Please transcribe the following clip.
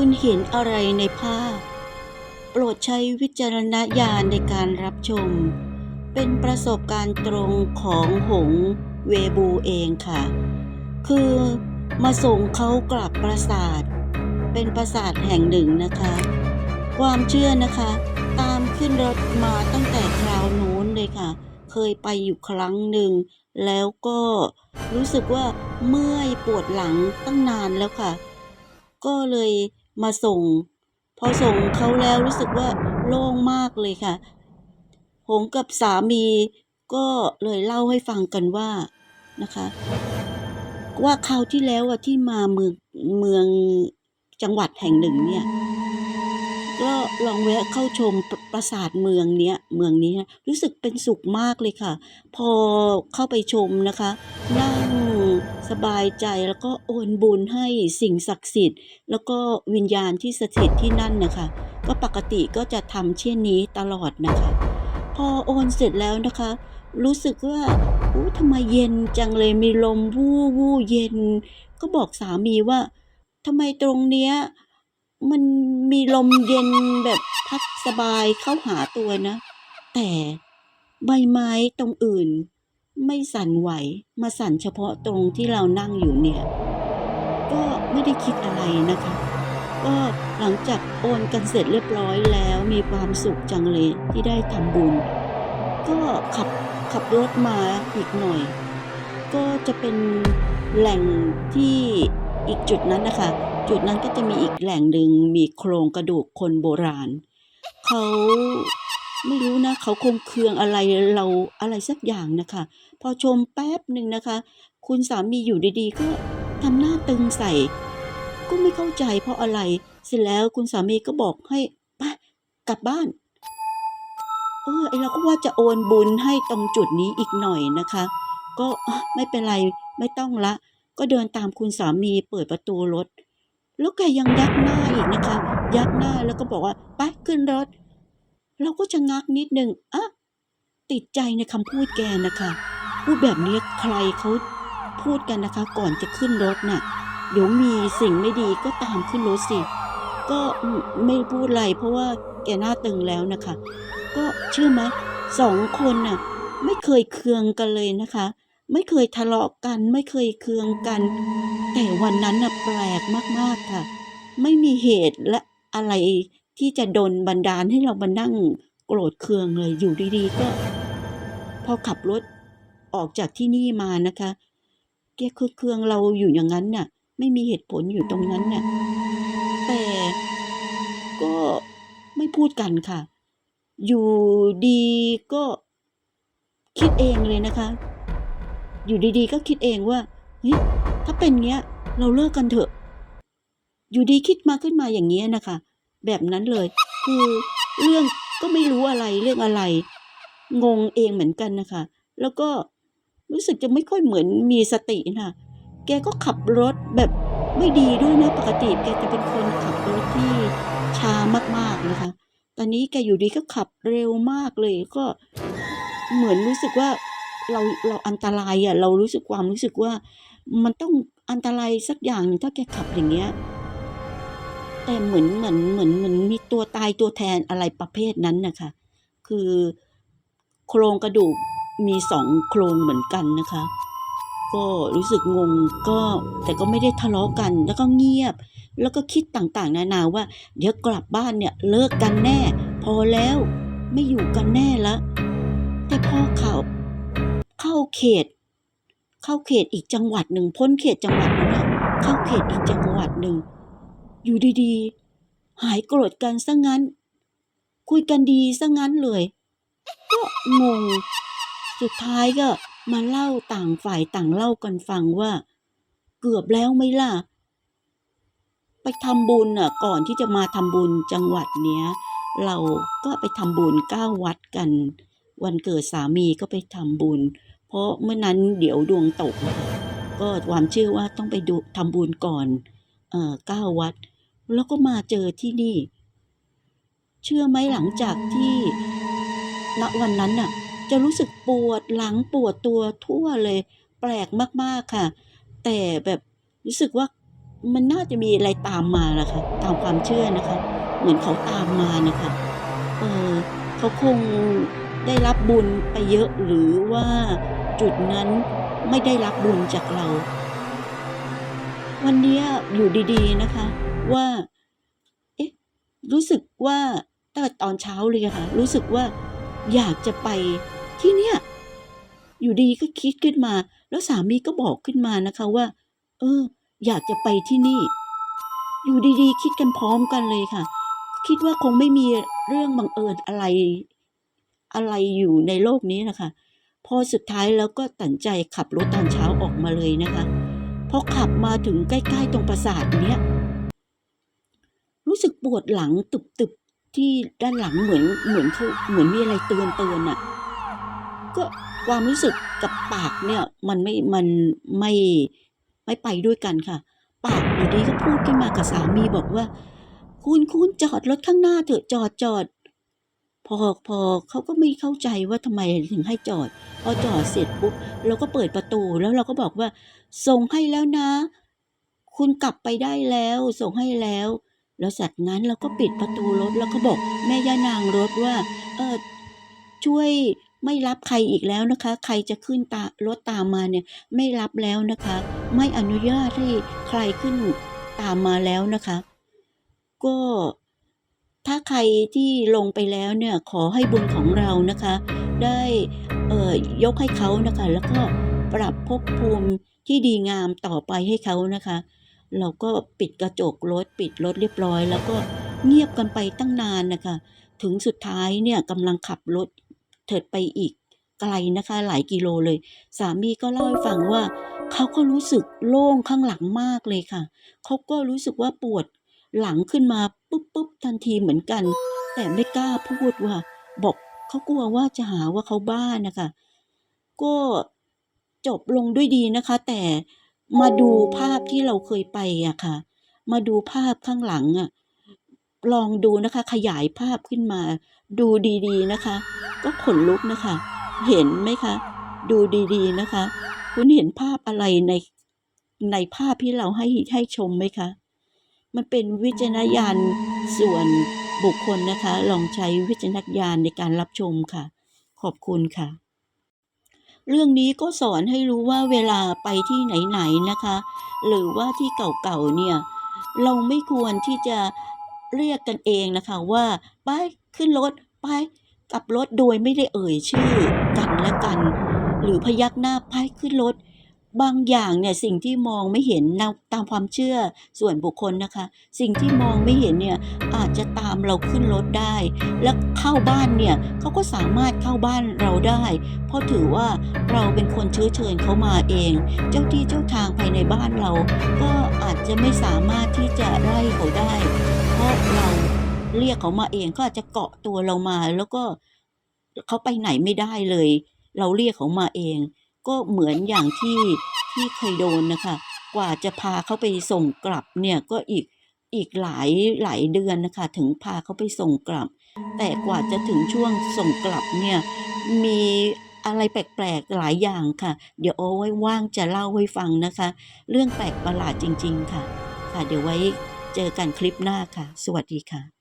คุณเห็นอะไรในภาพ โปรดใช้วิจารณญาณในการรับชม เป็นประสบการณ์ตรงของหงเวบูเองค่ะ คือมาส่งเขากลับปราสาท เป็นปราสาทแห่งหนึ่งนะคะ ความเชื่อนะคะ ตามขึ้นรถมาตั้งแต่คราวนู้นเลยค่ะ เคยไปอยู่ครั้งหนึ่ง แล้วก็รู้สึกว่าเมื่อยปวดหลังตั้งนานแล้วค่ะ ก็เลย มาส่ง พอส่งเขาแล้วรู้สึกว่าโล่งมากเลยค่ะ หงกับสามีก็เลยเล่าให้ฟังกันว่านะคะ ว่าคราวที่แล้วอะที่มาเมืองเมืองจังหวัดแห่งหนึ่งเนี่ยก็ลองแวะเข้าชมปปราสาทเมืองเนี้ยเมืองนี้นะรู้สึกเป็นสุขมากเลยค่ะ พอเข้าไปชมนะคะ นั่ง สบายใจแล้วก็โอนบุญให้สิ่งศักดิ์สิทธิ์ แล้วก็วิญญาณที่สถิตที่นั่นนะคะ ก็ปกติก็จะทำเช่นนี้ตลอดนะคะ พอโอนเสร็จแล้วนะคะ รู้สึกว่าอู้ทำไมเย็นจังเลยมีลมวู่วู่เย็น ก็บอกสามีว่าทำไมตรงเนี้ยมันมีลมเย็นแบบพัดสบายเข้าหาตัวนะ แต่ใบไม้ตรงอื่น ไม่สั่นไหว มาสั่นเฉพาะตรงที่เรานั่งอยู่เนี่ย ก็ไม่ได้คิดอะไรนะคะ ก็หลังจากโอนกันเสร็จเรียบร้อยแล้วมีความสุขจังเลยที่ได้ทำบุญ ก็ขับขับรถมาอีกหน่อย ก็จะเป็นแหล่งที่อีกจุดนั้นนะคะ จุดนั้นก็จะมีอีกแหล่งหนึ่งมีโครงกระดูกคนโบราณเขา ไม่รู้นะ เขาคงเคืองอะไรเราอะไรสักอย่างนะคะ พอชมแป๊บหนึ่งนะคะ คุณสามีอยู่ดีๆ ก็ทำหน้าตึงใส่ ก็ไม่เข้าใจเพราะอะไร เสร็จแล้วคุณสามีก็บอกให้ไปกลับบ้าน เออไอเราก็ว่าจะโอนบุญให้ตรงจุดนี้อีกหน่อยนะคะ ก็ไม่เป็นไรไม่ต้องละ ก็เดินตามคุณสามีเปิดประตูรถ แล้วแกยังยักหน้าอีกนะคะ ยักหน้าแล้วก็บอกว่าไปขึ้นรถ เราก็จะงักนิดนึงอะติดใจในคำพูดแกนะคะ พูดแบบนี้ใครเขาพูดกันนะคะ ก่อนจะขึ้นรถน่ะ เดี๋ยวมีสิ่งไม่ดีก็ตามขึ้นรถสิ ก็ไม่พูดอะไรเพราะว่าแกหน้าตึงแล้วนะคะ ก็เชื่อไหมสองคนน่ะไม่เคยเคืองกันเลยนะคะ ไม่เคยทะเลาะกัน ไม่เคยเคืองกัน แต่วันนั้นน่ะแปลกมากๆค่ะ ไม่มีเหตุและอะไร ที่จะดนบันดาลให้เรามานั่งโกรธเคืองเลยอยู่ดีๆ ก็ พอขับรถออกจากที่นี่มานะคะแกคือเคืองเราอยู่อย่างนั้นน่ะ ไม่มีเหตุผลอยู่ตรงนั้นน่ะ แต่ก็ไม่พูดกันค่ะ อยู่ดีก็คิดเองเลยนะคะ อยู่ดีๆ ก็คิดเองว่าเฮ้ยถ้าเป็นเงี้ย เราเลิกกันเถอะ อยู่ดีคิดมาขึ้นมาอย่างเงี้ยนะคะ แบบนั้นเลย คือเรื่องก็ไม่รู้อะไรเรื่องอะไร งงเองเหมือนกันนะคะ แล้วก็รู้สึกจะไม่ค่อยเหมือนมีสติน่ะแกก็ขับรถแบบไม่ดีด้วยนะปกติแกจะเป็นคนขับรถที่ช้ามากๆนะคะ ตอนนี้แกอยู่ดีก็ขับเร็วมากเลยก็เหมือนรู้สึกว่าเราเราอันตรายอะเรารู้สึกความรู้สึกว่ามันต้องอันตรายสักอย่างถ้าแกขับอย่างเงี้ย แต่เหมือนเหมือนเหมือนเหมือนมีตัวตายตัวแทนอะไรประเภทนั้นนะคะ คือโครงกระดูกมีสองโครงเหมือนกันนะคะ ก็รู้สึกงงก็แต่ก็ไม่ได้ทะเลาะกัน แล้วก็เงียบ แล้วก็คิดต่างๆ นานาว่า เดี๋ยวกลับบ้านเนี่ยเลิกกันแน่ พอแล้วไม่อยู่กันแน่ละ แต่พอเขาเข้าเขต เข้าเขตอีกจังหวัดหนึ่งพ้นเขตจังหวัดนั้นนะเข้าเขตอีกจังหวัดหนึ่ง อยู่ดีๆ หายโกรธกันซะงั้น คุยกันดีซะงั้นเลย ก็งง สุดท้ายก็มาเล่าต่างฝ่ายต่างเล่ากันฟังว่า เกือบแล้วไหมล่ะ ไปทำบุญอะก่อนที่จะมาทำบุญจังหวัดเนี้ย เราก็ไปทำบุญเก้าวัดกัน วันเกิดสามีก็ไปทำบุญ เพราะเมื่อนั้นเดี๋ยวดวงตก ก็ความเชื่อว่าต้องไปดูทำบุญก่อนเอ่อเก้าวัด แล้วก็มาเจอที่นี่ เชื่อไหมหลังจากที่ณวันนั้นน่ะ จะรู้สึกปวดหลังปวดตัวทั่วเลย แปลกมากๆค่ะ แต่แบบรู้สึกว่ามันน่าจะมีอะไรตามมาล่ะค่ะ ตามความเชื่อนะคะ เหมือนเขาตามมาน่ะค่ะเออเขาคงได้รับบุญไปเยอะหรือว่าจุดนั้นไม่ได้รับบุญจากเรา วันนี้อยู่ดีๆนะคะ ว่า เอ๊ะ รู้สึกว่าตั้งแต่ตอนเช้าเลยค่ะ รู้สึกว่าอยากจะไปที่เนี่ย อยู่ดีก็คิดขึ้นมา แล้วสามีก็บอกขึ้นมานะคะว่า เออ อยากจะไปที่นี่ อยู่ดีๆ คิดกันพร้อมกันเลยค่ะ คิดว่าคงไม่มีเรื่องบังเอิญอะไร อะไรอยู่ในโลกนี้นะคะพอสุดท้ายแล้วก็ตัดใจขับรถตอนเช้าออกมาเลยนะคะพอขับมาถึงใกล้ ๆ ตรงปราสาทเนี้ย รู้สึกปวดหลังตึบๆที่ด้านหลังเหมือนเหมือนเขาเหมือนมีอะไรเตือนๆน่ะก็ความรู้สึกกับปากเนี่ยมันไม่มันไม่ไม่ไปด้วยกันค่ะ ปากอยู่ดีก็พูดขึ้นมากับสามีบอกว่า"คุณๆจอดรถข้างหน้าเถอะจอดๆ"พอพอเขาก็ไม่เข้าใจว่าทำไมถึงให้จอด พอจอดเสร็จปุ๊บเราก็เปิดประตูแล้วเราก็บอกว่า"ส่งให้แล้วนะ คุณกลับไปได้แล้ว ส่งให้แล้ว" แล้วจากนั้นเราก็ปิดประตูรถแล้วก็บอกแม่ย่านางรถว่า"เอ่อช่วยไม่รับใครอีกแล้วนะคะ ใครจะขึ้นตารถตามมาเนี่ยไม่รับแล้วนะคะ ไม่อนุญาตให้ใครขึ้นตามมาแล้วนะคะ ก็ถ้าใครที่ลงไปแล้วเนี่ยขอให้บุญของเรานะคะ ได้เอ่อยกให้เขาน่ะค่ะแล้วก็ปรับภพภูมิที่ดีงามต่อไปให้เขานะคะ" เราก็ปิดกระจกรถปิดรถเรียบร้อย แล้วก็เงียบกันไปตั้งนานนะคะ ถึงสุดท้ายเนี่ยกำลังขับรถเถิดไปอีกไกลนะคะ หลายกิโลเลย สามีก็เล่าให้ฟังว่า เขาก็รู้สึกโล่งข้างหลังมากเลยค่ะ เขาก็รู้สึกว่าปวดหลังขึ้นมาปุ๊บๆทันทีเหมือนกัน แต่ไม่กล้าพูดว่า บอกเขากลัวว่าจะหาว่าเขาบ้านะคะ ก็จบลงด้วยดีนะคะ แต่ มาดูภาพที่เราเคยไปอะค่ะ มาดูภาพข้างหลังอะลองดูนะคะ ขยายภาพขึ้นมา ดูดีๆนะคะ ก็ขนลุกน่ะค่ะเห็นไหมคะ?ดูดีๆนะคะ คุณเห็นภาพอะไรในในภาพที่เราให้ให้ชมไหมคะ?มันเป็นวิจารณญาณส่วนบุคคลนะคะ ลองใช้วิจารณญาณในการรับชมค่ะ ขอบคุณค่ะ เรื่องนี้ก็สอนให้รู้ว่าเวลาไปที่ไหนๆนะคะ หรือว่าที่เก่าๆเนี่ยเราไม่ควรที่จะเรียกกันเองนะคะว่า"ไปขึ้นรถไปกลับรถ"โดยไม่ได้เอ่ยชื่อกันและกัน หรือพยักหน้า"ไปขึ้นรถ" บางอย่างเนี่ยสิ่งที่มองไม่เห็นนตามความเชื่อส่วนบุคคลนะคะ สิ่งที่มองไม่เห็นเนี่ยอาจจะตามเราขึ้นรถได้ แล้วเข้าบ้านเนี่ยเขาก็สามารถเข้าบ้านเราได้ เพราะถือว่าเราเป็นคนเชื้อเชิญเขามาเอง เจ้าที่เจ้าทางภายในบ้านเรา ก็อาจจะไม่สามารถที่จะไล่เขาได้ เพราะเราเรียกเขามาเองเขาอาจจะเกาะตัวเรามาแล้วก็เขาไปไหนไม่ได้เลย เราเรียกเขามาเอง ก็เหมือนอย่างที่ที่เคยโดนนะคะ กว่าจะพาเขาไปส่งกลับเนี่ยก็อีกอีกหลายหลายเดือนนะคะ ถึงพาเขาไปส่งกลับ แต่กว่าจะถึงช่วงส่งกลับเนี่ยมีอะไรแปลกๆหลายอย่างค่ะ เดี๋ยวเอาไว้ว่างจะเล่าให้ฟังนะคะ เรื่องแปลกประหลาดจริง ๆ ค่ะ ค่ะ เดี๋ยวไว้เจอกันคลิปหน้าค่ะ สวัสดีค่ะ